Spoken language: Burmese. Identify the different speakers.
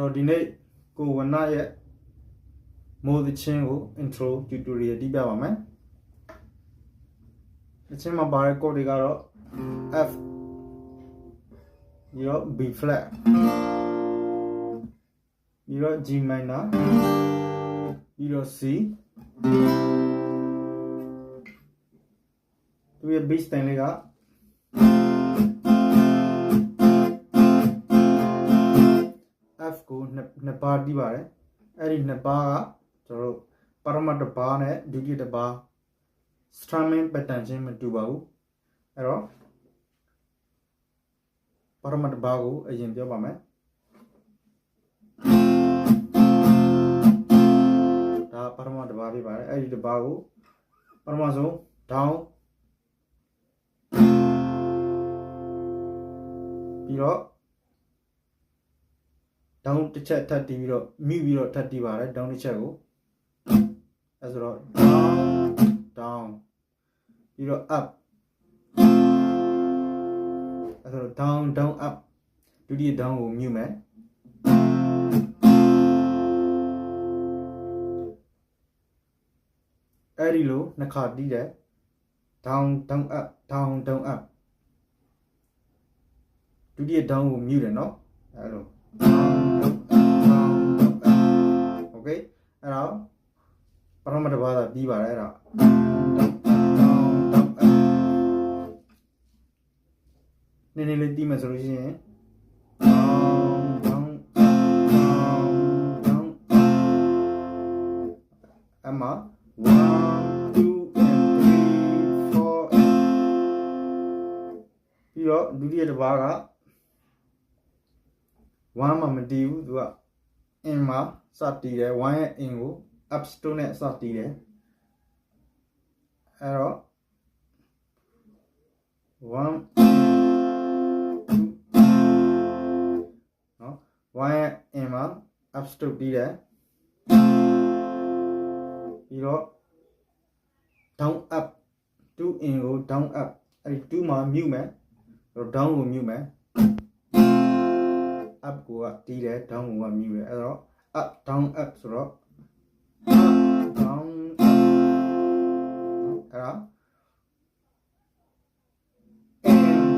Speaker 1: တော်ဒီနေ့ကိုဝနရဲ့မိုးသချင်းကို intro tutorial တီးပြပါမယ်သချင်းမှာပါတဲ့ chord တွေကတော့ F ပြီးတော့ B flat ပြီးတော့ G minor ပြီးတော့ C သူရဲ့ bass line လေးက နှစ်နှစ်ပါးတီးပါတယ်အဲ့ဒီနှစ်ပါးကကျွန်တော်တို့ပရမတ်တစ်ပါးနဲ့ဒုတိယတစ်ပါး strumming pattern ချင်းမတူပါဘူးအဲ့တော့ပရမတ်တစ်ပါးကိုအရင်ပြောပါမယ်ဒါပရမတ်တစ်ပါးဖြစ်ပါတယ်အဲ့ဒီတစ်ပါးကိုပရမတ်ဆုံး down ပြီးတော့ down တစ်ချက်ထပ်တီးပြီးတော့မိပြီးတော့ထပ်တီးပါတယ် down တစ်ချက်ကိုအဲဆိုတော့ down down ပြီးတော့ up အဲဆိုတော့ down down up ဒုတိယ down ကိုမြူမယ်အဲ့ဒီလိုနှစ်ခါတီးတယ် down down up down down up ဒုတိယ down ကိုမြူတယ်เนาะအဲ့လို โอเคအဲ့တော့ပရမတ်တစ်ပါးသာပြီးပါတယ်အဲ့တော့နည်းနည်းလေးတီးမယ်ဆိုလို့ရှိရင်အမ1 2 and 3 4ပြီးတော့ဒုတိယတစ်ပါးက 1မှာမတီးဘူးသူက in မှာစတီးတယ်1ရဲ့ in ကို up stone နဲ့စတီးတယ်အဲ့တော့1နော်1ရဲ့ in မှာ up stone တီးတယ်ပြီးတော့ down up 2 in ကို down up အဲ့ဒီ2မှာမြုပ်မယ်အဲ့တော့ down ကိုမြုပ်မယ် up ကိုကတီးတယ် down ကိုကမြည်တယ်အဲ့တော့ up down up ဆိုတော့ up down up အဲ့ဒါ